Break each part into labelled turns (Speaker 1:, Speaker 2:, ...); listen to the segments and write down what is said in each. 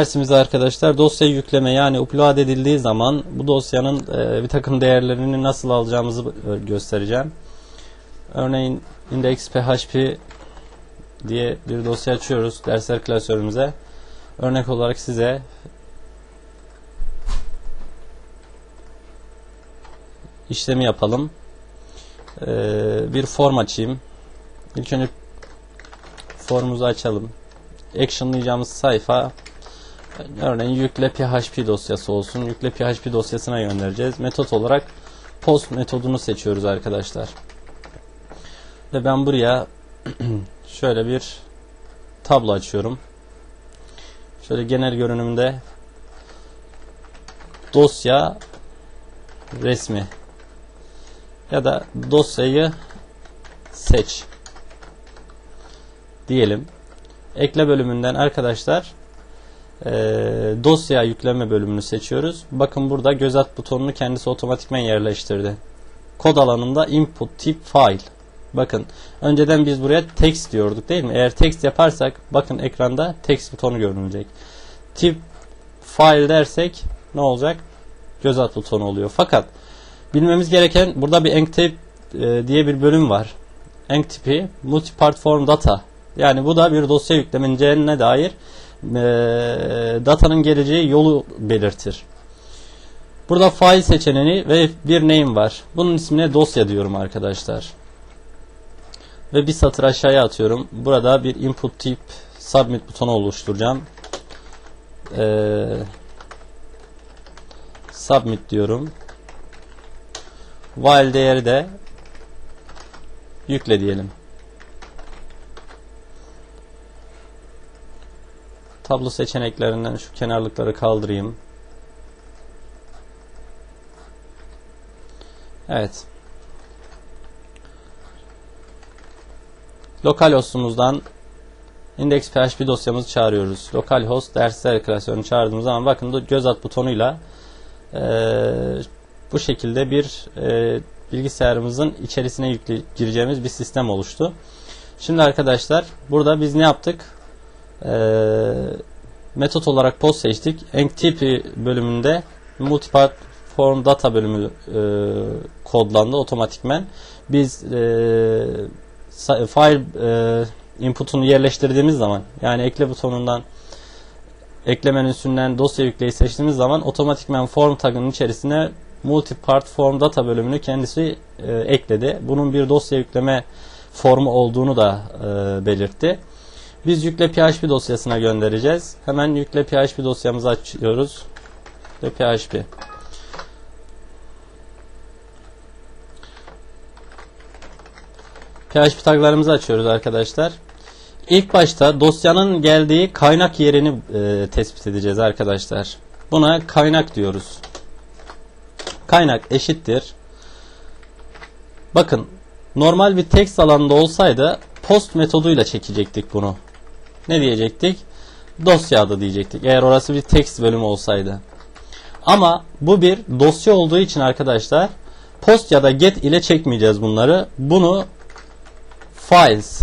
Speaker 1: Dersimizde arkadaşlar dosya yükleme yani upload edildiği zaman bu dosyanın e, bir takım değerlerini nasıl alacağımızı e, göstereceğim. Örneğin index.php diye bir dosya açıyoruz dersler klasörümüze. Örnek olarak size işlemi yapalım. E, bir form açayım. İlk önce formumuzu açalım. Actionlayacağımız sayfa Örneğin yükle php dosyası olsun. Yükle php dosyasına göndereceğiz. Metot olarak post metodunu seçiyoruz arkadaşlar. Ve ben buraya şöyle bir tablo açıyorum. Şöyle genel görünümde dosya resmi ya da dosyayı seç diyelim. Ekle bölümünden arkadaşlar e, dosya yükleme bölümünü seçiyoruz. Bakın burada göz at butonunu kendisi otomatikmen yerleştirdi. Kod alanında input tip file. Bakın önceden biz buraya text diyorduk değil mi? Eğer text yaparsak bakın ekranda text butonu görünecek. Tip file dersek ne olacak? Göz at butonu oluyor. Fakat bilmemiz gereken burada bir enctype e, diye bir bölüm var. Enctype multipart form data. Yani bu da bir dosya yüklemeneceğine dair e, datanın geleceği yolu belirtir. Burada file seçeneği ve bir name var. Bunun ismine dosya diyorum arkadaşlar. Ve bir satır aşağıya atıyorum. Burada bir input tip submit butonu oluşturacağım. Ee, submit diyorum. While değeri de yükle diyelim. Tablo seçeneklerinden şu kenarlıkları kaldırayım. Evet. Lokal hostumuzdan index.php dosyamızı çağırıyoruz. Lokal host dersler klasörünü çağırdığımız zaman bakın göz at butonuyla e, bu şekilde bir e, bilgisayarımızın içerisine gireceğimiz bir sistem oluştu. Şimdi arkadaşlar burada biz ne yaptık? E, metot olarak post seçtik. Enctype bölümünde multipart form data bölümü e, kodlandı otomatikmen. Biz e, file e, input'unu yerleştirdiğimiz zaman yani ekle butonundan ekle menüsünden dosya yükleyi seçtiğimiz zaman otomatikmen form tagının içerisine multipart form data bölümünü kendisi e, ekledi. Bunun bir dosya yükleme formu olduğunu da e, belirtti. Biz yükle PHP dosyasına göndereceğiz. Hemen yükle PHP dosyamızı açıyoruz. Yükle PHP. PHP taglarımızı açıyoruz arkadaşlar. İlk başta dosyanın geldiği kaynak yerini e, tespit edeceğiz arkadaşlar. Buna kaynak diyoruz. Kaynak eşittir. Bakın normal bir text alanında olsaydı post metoduyla çekecektik bunu ne diyecektik? Dosya adı diyecektik. Eğer orası bir text bölümü olsaydı. Ama bu bir dosya olduğu için arkadaşlar post ya da get ile çekmeyeceğiz bunları. Bunu files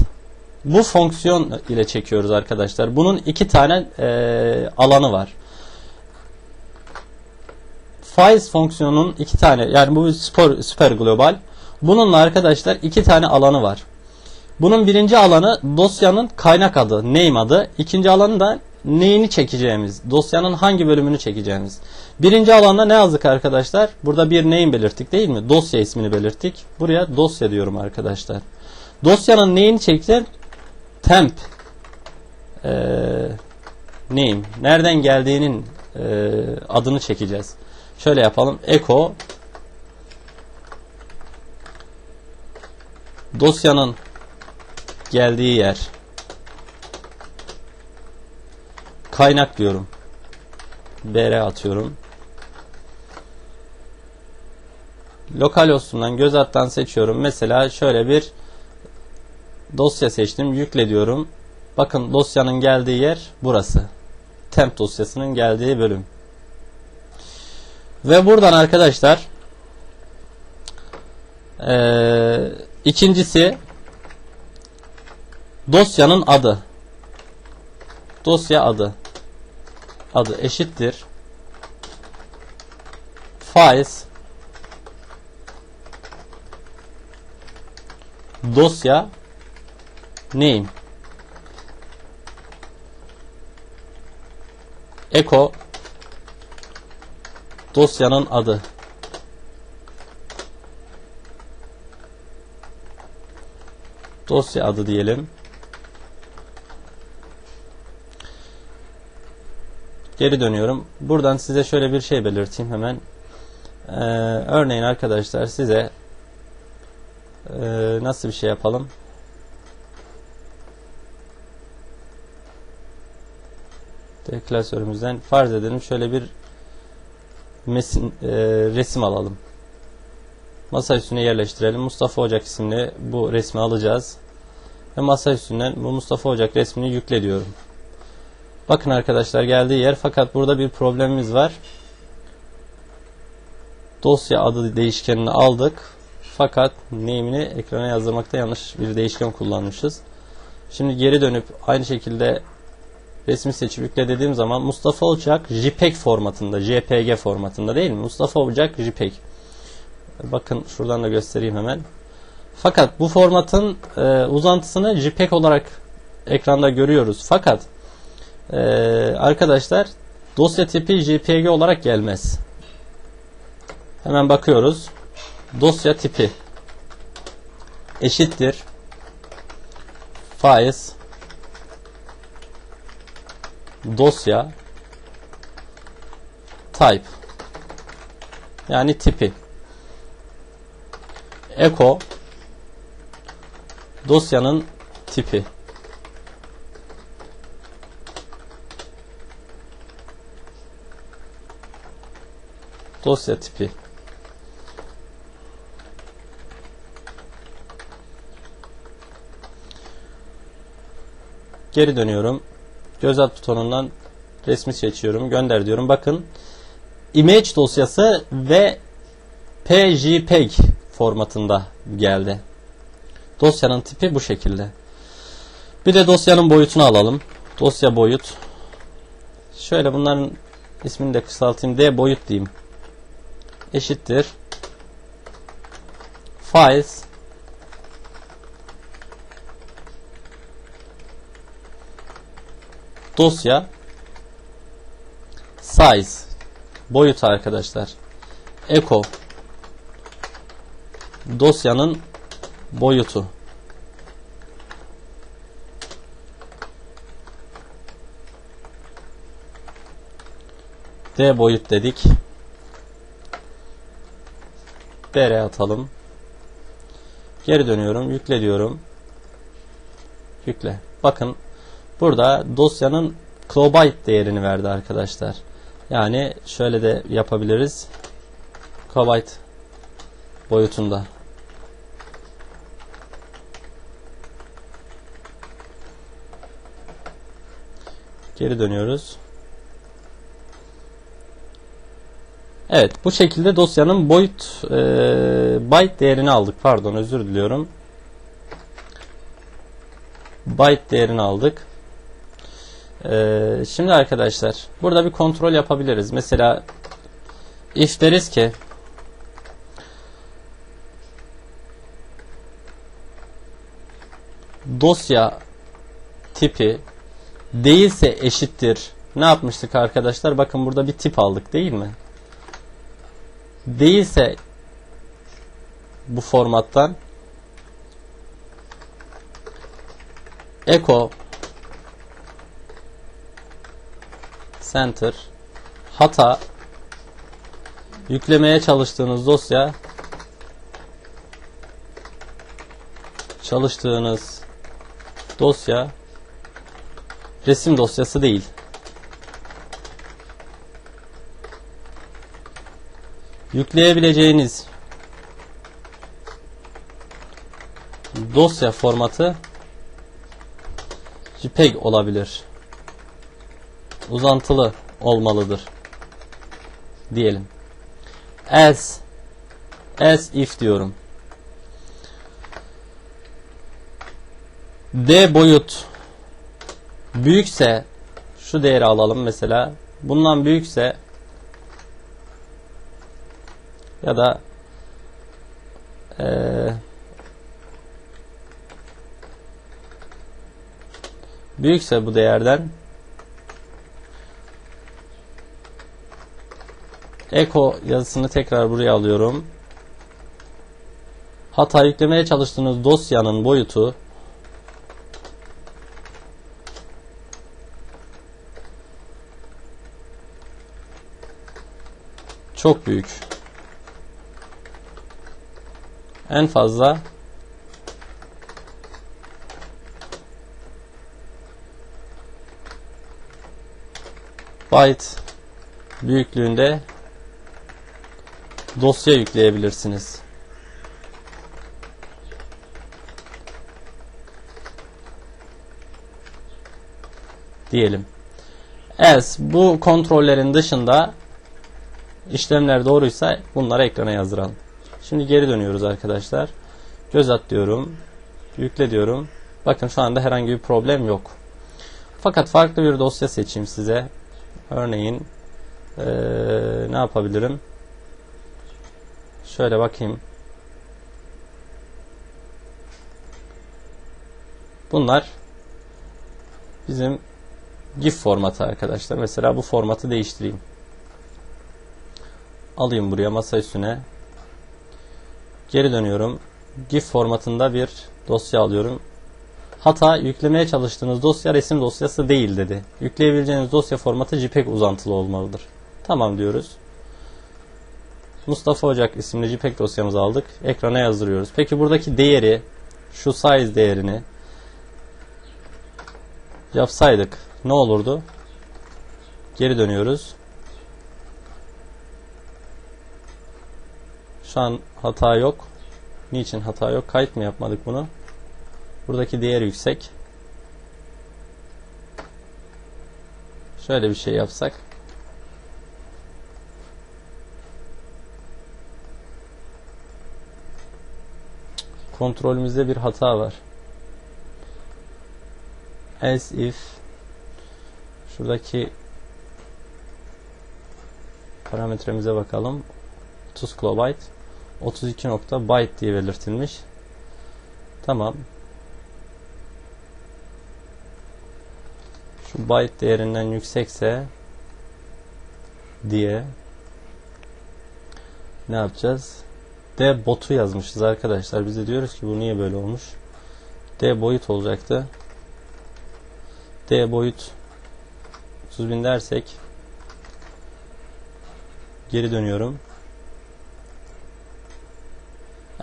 Speaker 1: bu fonksiyon ile çekiyoruz arkadaşlar. Bunun iki tane e, alanı var. Files fonksiyonunun iki tane yani bu süper, süper global. Bununla arkadaşlar iki tane alanı var. Bunun birinci alanı dosyanın kaynak adı, name adı. İkinci alanı da neyini çekeceğimiz, dosyanın hangi bölümünü çekeceğimiz. Birinci alanda ne yazdık arkadaşlar? Burada bir name belirttik değil mi? Dosya ismini belirttik. Buraya dosya diyorum arkadaşlar. Dosyanın neyini çekeceğiz? Temp. Ee, name. Nereden geldiğinin e, adını çekeceğiz. Şöyle yapalım. Echo dosyanın geldiği yer. Kaynak diyorum. BR atıyorum. Lokal hostumdan göz alttan seçiyorum. Mesela şöyle bir dosya seçtim. Yükle diyorum. Bakın dosyanın geldiği yer burası. Temp dosyasının geldiği bölüm. Ve buradan arkadaşlar ee, ikincisi Dosyanın adı. Dosya adı. adı eşittir. Faiz. Dosya. Name. Eko. Dosyanın adı. Dosya adı diyelim geri dönüyorum buradan size şöyle bir şey belirteyim hemen Ee, örneğin arkadaşlar size ee, nasıl bir şey yapalım klasörümüzden farz edelim şöyle bir mesin, e, resim alalım. Masa üstüne yerleştirelim. Mustafa Ocak isimli bu resmi alacağız. Ve masa üstünden bu Mustafa Ocak resmini yükle diyorum. Bakın arkadaşlar geldiği yer fakat burada bir problemimiz var. Dosya adı değişkenini aldık. Fakat name'ini ekrana yazdırmakta yanlış bir değişken kullanmışız. Şimdi geri dönüp aynı şekilde resmi seçip yükle dediğim zaman Mustafa Ocak JPEG formatında, JPG formatında değil mi? Mustafa Ocak JPEG. Bakın şuradan da göstereyim hemen. Fakat bu formatın e, uzantısını JPEG olarak ekranda görüyoruz. Fakat e, arkadaşlar dosya tipi JPG olarak gelmez. Hemen bakıyoruz. Dosya tipi eşittir. Faiz. Dosya type. Yani tipi. Echo dosyanın tipi dosya tipi geri dönüyorum göz at butonundan resmi seçiyorum. Gönder diyorum. Bakın image dosyası ve PJPEG formatında geldi. Dosyanın tipi bu şekilde. Bir de dosyanın boyutunu alalım. Dosya boyut. Şöyle bunların ismini de kısaltayım. D boyut diyeyim. Eşittir. Files dosya. Size. Boyut arkadaşlar. Echo dosyanın boyutu. D boyut dedik DR atalım geri dönüyorum yükle diyorum yükle bakın Burada dosyanın kilobyte değerini verdi arkadaşlar. Yani şöyle de yapabiliriz. Kilobyte boyutunda. Geri dönüyoruz. Evet bu şekilde dosyanın boyut e, byte değerini aldık. Pardon özür diliyorum. Byte değerini aldık. Ee, şimdi arkadaşlar burada bir kontrol yapabiliriz. Mesela if deriz ki dosya tipi değilse eşittir. Ne yapmıştık arkadaşlar? Bakın burada bir tip aldık değil mi? Değilse bu formattan echo center hata yüklemeye çalıştığınız dosya çalıştığınız dosya resim dosyası değil. Yükleyebileceğiniz dosya formatı JPEG olabilir uzantılı olmalıdır diyelim. As as if diyorum. D boyut büyükse şu değeri alalım mesela bundan büyükse ya da eee büyükse bu değerden Eko yazısını tekrar buraya alıyorum. Hata yüklemeye çalıştığınız dosyanın boyutu çok büyük. En fazla byte büyüklüğünde dosya yükleyebilirsiniz. Diyelim. Else bu kontrollerin dışında işlemler doğruysa bunları ekrana yazdıralım. Şimdi geri dönüyoruz arkadaşlar. Göz at diyorum. Yükle diyorum. Bakın şu anda herhangi bir problem yok. Fakat farklı bir dosya seçeyim size. Örneğin ee, ne yapabilirim? Şöyle bakayım. Bunlar bizim GIF formatı arkadaşlar. Mesela bu formatı değiştireyim. Alayım buraya masa üstüne. Geri dönüyorum. GIF formatında bir dosya alıyorum. Hata yüklemeye çalıştığınız dosya resim dosyası değil dedi. Yükleyebileceğiniz dosya formatı JPEG uzantılı olmalıdır. Tamam diyoruz. Mustafa Ocak isimli JPEG dosyamızı aldık. Ekrana yazdırıyoruz. Peki buradaki değeri şu size değerini yapsaydık ne olurdu? Geri dönüyoruz. Şu an hata yok. Niçin hata yok? Kayıt mı yapmadık bunu? Buradaki değer yüksek. Şöyle bir şey yapsak. Kontrolümüzde bir hata var. As if şuradaki parametremize bakalım. 30 kilobyte 32 nokta byte diye belirtilmiş. Tamam. Şu byte değerinden yüksekse diye ne yapacağız? D botu yazmışız arkadaşlar. Biz de diyoruz ki bu niye böyle olmuş? D boyut olacaktı. D boyut 30 bin dersek geri dönüyorum.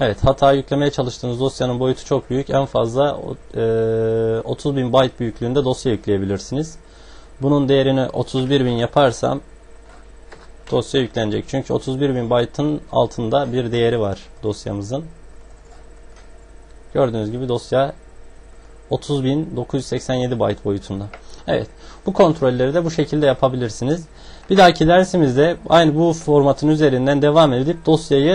Speaker 1: Evet hata yüklemeye çalıştığınız dosyanın boyutu çok büyük. En fazla e, 30 bin byte büyüklüğünde dosya yükleyebilirsiniz. Bunun değerini 31 bin yaparsam dosya yüklenecek. Çünkü 31 bin byte'ın altında bir değeri var dosyamızın. Gördüğünüz gibi dosya 30.987 byte boyutunda. Evet. Bu kontrolleri de bu şekilde yapabilirsiniz. Bir dahaki dersimizde aynı bu formatın üzerinden devam edip dosyayı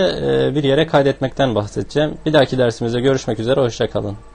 Speaker 1: bir yere kaydetmekten bahsedeceğim. Bir dahaki dersimizde görüşmek üzere. Hoşçakalın.